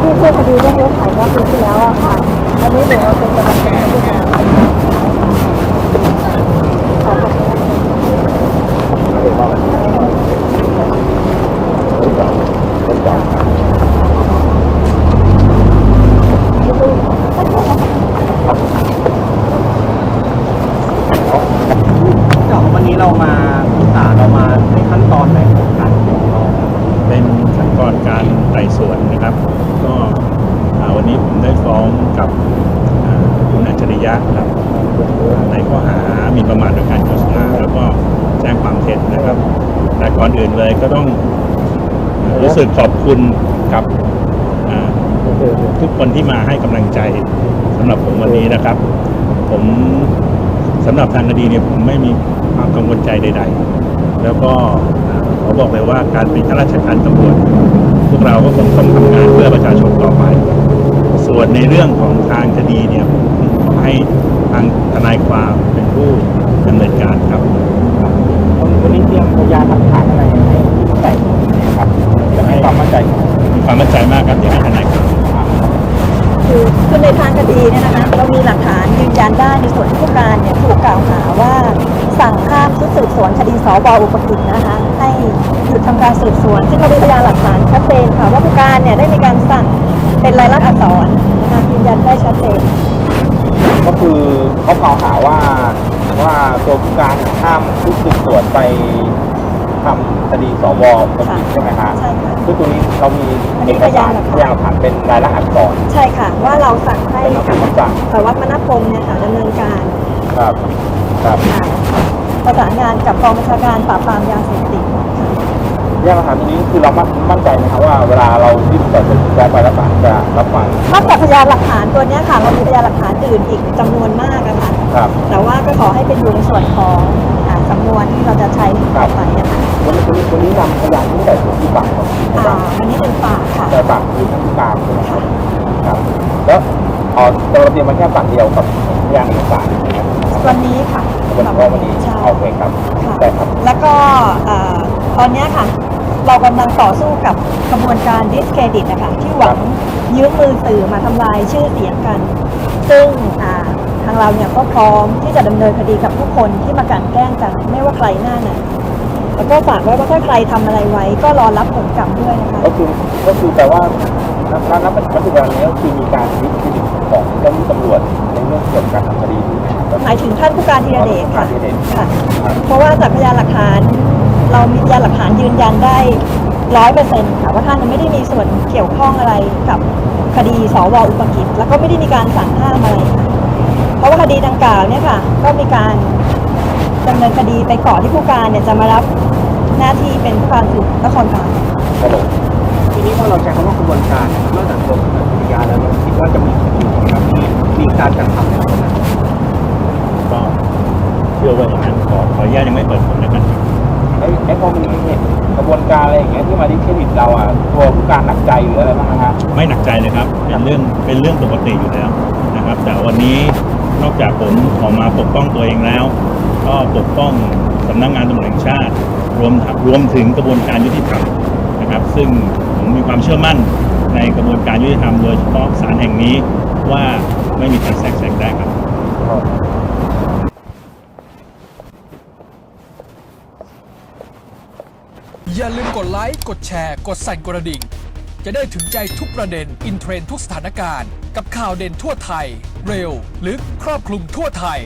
ที่ช่วยคดีเรื่องรถไถเมื่อปีที่แล้วอะค่ะอันนี้หนูเอาเป็นกำลังใจให้ด้วยค่ะเดี๋ยววันนี้ เรามาศึกษาเรามาในขั้นตอนไหนของการฟ้องร้องเป็นขั้นตอนการไต่สวนนะครับ ก็วันนี้ผมได้ฟ้องกับคุณอัจฉริยะครับในข้อหาหมีประมาทโดยการโฆษณาแล้วก็แจ้งความเท็จนะครับ แต่ก่อนอื่นเลยก็ต้องรู้สึกขอบคุณกับทุกคนที่มาให้กำลังใจสำหรับผมวันนี้นะครับ ผมสำหรับทางคดีเนี่ยผมไม่มี ความกังวลใจใด ๆ แล้วก็อ่าขอบอกเลยว่าการเป็นข้าราชการตำรวจ พวกเราก็คงต้องทำงานเพื่อประชาชนต่อไป ส่วนในเรื่องของทางคดีเนี่ยผมขอให้ทางทนายความเป็นผู้ดำเนินการครับวันนี้เตรียมพยานหลักฐานอะไรให้ใส่ครับจะให้ความมั่นใจมีความมั่นใจมากครับที่ให้ทนาย คือคือในทางคดีเนี่ยนะคะเรามีหลักฐานยืนยันได้ในส่วนที่ผู้การเนี่ยถูกกล่าวหาว่าสั่งห้ามชุดสืบสวนคดีสวอุปกิจนะคะให้หยุดทำการสืบสวน ซึ่งเรามีพยานหลักฐานชัดเจนค่ะว่าผู้การเนี่ยได้มีการสั่งเป็นลายลักษณ์อักษรนะคะยืนยันได้ชัดเจนก็คือเขากล่าวหาว่าว่าตัวผู้การห้ามชุดสืบสวนไปทำคดีสวคนผิดใช่ไหมฮะ เรามีอันนี้เอกสารพพยายานนหหลัลักกฐาฐานนเป็นลายลักษณ์อักษรใช่ค่ะ ว่าเราสั่งให้เป็นนักคำสั่งสารวัตรมณพงศ์เนี่ยค่ะดำเนินการครับครับอ่าประสานงานกับกองบัญชาการปราบปรามยาเสพติดค่ะเรื่องหลักฐานตรงนี้คือเรามั่นใจนะครับว่าเวลาเรายื่นต่อจะไปรับฟังจะรับฟังนอกจากพยานหลักฐานตัวเนี้ยค่ะเรามีพยานหลักฐานอื่นอีกจำนวนมากอะค่ะครับ แต่ว่าก็ขอให้เป็นอยู่ในส่วนของอ่า สำนวนที่เราจะใช้ต่อไปนะคะวันนี้วันนี้วันนี้นำพยานที่แต่ส่วนที่ปากครับอ่าวันนี้เป็นฝากค่ะแต่ปากคือทั้งผู้การใช่ไหมครับครับแล้วเอ๋อเราเตรียมมาแค่ปากเดียวกับพยานเอกสารนะครับวันนี้ค่ะวันนี้วันนี้ใช่โอเคครับค่ะได้ครับ แล้วก็อ่าตอนเนี้ยค่ะ เรากำลังต่อสู้กับกระบวนการดิสเครดิตนะคะที่หวังยืมมือสื่อมาทำลายชื่อเสียงกัน ซึ่งอ่าทางเราเนี่ยก็พร้อมที่จะดำเนินคดีกับทุกคนที่มากลันแกล้งกันไม่ว่าใครหน้าไหนแล้วก็ฝากไว้ว่าถ้าใครทำอะไรไว้ ก็รอรับผลกรรมด้วยนะคะก็คือก็คือแปลว่าณณณปัจจุบันนี้ก็คือมีการยึดเครดิตของเจ้าหน้าที่ตำรวจในเรื่องเกี่ยวกับการทำคดีนี้นะครับหมายถึงท่านผู้การธีรเดชค่ะผู้การธีรเดชค่ะเพราะว่าจากพยานหลักฐาน เรามีพยานหลักฐานยืนยันได้ร้อยเปอร์เซ็นต์ค่ะว่าท่านไม่ได้มีส่วนเกี่ยวข้องอะไรกับคดีสวอุปกิจแล้วก็ไม่ได้มีการสั่งห้ามอะไรค่ะ เพราะว่าคดีดังกล่าวเนี่ยค่ะ ก็มีการดำเนินคดีไปก่อนที่ผู้การเนี่ยจะมารับหน้าที่เป็นผู้การสืบนครบาลครับผมทีนี้พอเราใช้คำว่ากระบวนการนะครับนอกจากตัวคดียาแล้วเราคิดว่าจะมีคดีนะครับที่มีการกระทำในลักษณะก็เชื่อว่าอย่างนั้นขอขออนุญาตยังไม่เปิดเผยแล้วกันครับไอ้ไอ้พอมีเห็นกระบวนการอะไรอย่างเงี้ยที่มาดิสเครดิตเราอะตัวผู้การหนักใจหรืออะไรบ้างนะฮะไม่หนักใจเลยครับเป็นเรื่องเป็นเรื่องปกติอยู่แล้วนะครับ แต่วันนี้ นอกจากผมออกมาปกป้องตัวเองแล้ว ก็ปกป้องสำนักงานตำรวจแห่งชาติ รวมรวมถึงกระบวนการยุติธรรมนะครับ ซึ่งผมมีความเชื่อมั่นในกระบวนการยุติธรรมโดยเฉพาะศาลแห่งนี้ว่าไม่มีการแทรกแซงได้ครับอย่าลืมกดไลค์ กดแชร์ กดสั่นกระดิ่ง จะได้ถึงใจทุกประเด็น อินเทรนด์ทุกสถานการณ์ กับข่าวเด่นทั่วไทย เร็ว ลึก ครอบคลุมทั่วไทย